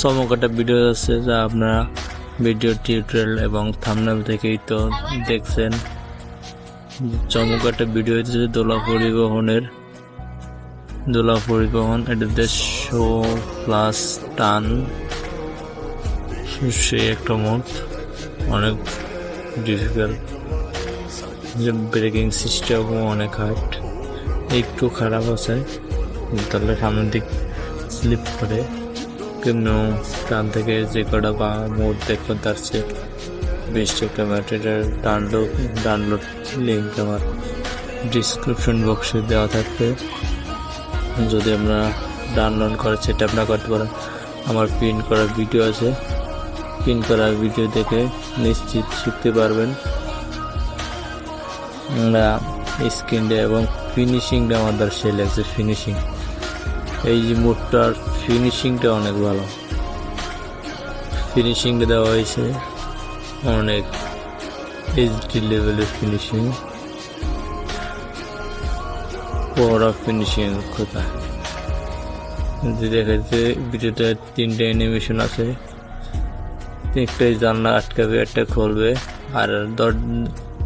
চমকাটা video আছে যা আপনারা ভিডিও টিউটোরিয়াল এবং থামনেল থেকেই তো দেখছেন। চমকাটা ভিডিও হচ্ছে দোলা পরিবহনের, দোলা পরিবহন এটাতে শো প্লাস টান সে একটা মোট অনেক ডিফিকাল্ট যে ব্রেকিং সিস্টেমও অনেক হার্ড একটু খারাপ আছে, তাহলে সামনের দিক স্লিপ করে। কিন্তু টান থেকে যে কটা বা মোড দেখবেন তার চেয়ে বেস্ট একটা ম্যাটেরিয়াল ডাউনলোড ডাউনলোড লিঙ্ক আমার ডিসক্রিপশন বক্সে দেওয়া থাকবে। যদি আপনারা ডাউনলোড করে সেটা আপনারা করতে পারেন আমার পিন করা ভিডিও আছে। পিন করা ভিডিও দেখে নিশ্চিত শিখতে পারবেন। আমরা স্ক্রিনটা এবং ফিনিশিংটা আমাদের সে লাগছে ফিনিশিং এই যে মোটটার ফিনিশিংটা অনেক ভালো। ফিনিশিংটা দেওয়া হয়েছে। অনেক এইচডি লেভেলের ফিনিশিং পড়া ফিনিশিং কথা। যে দেখা যাচ্ছে ভিডিওতে তিনটে অ্যানিমেশন আছে। একটাই জানলা আটকাবে, একটা খুলবে। আর দর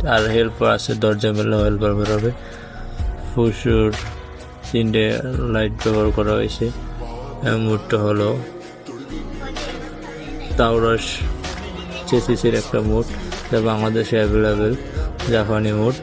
আর হেল্পার আছে, দরজা মেলা হেল্পার বেরোবে। ফুসুর তিনটে লাইট ব্যবহার করা হয়েছে। মুডটা হলো তাওরাস চেসিসের একটা মুড যা বাংলাদেশে অ্যাভেলেবেল জাপানি মুড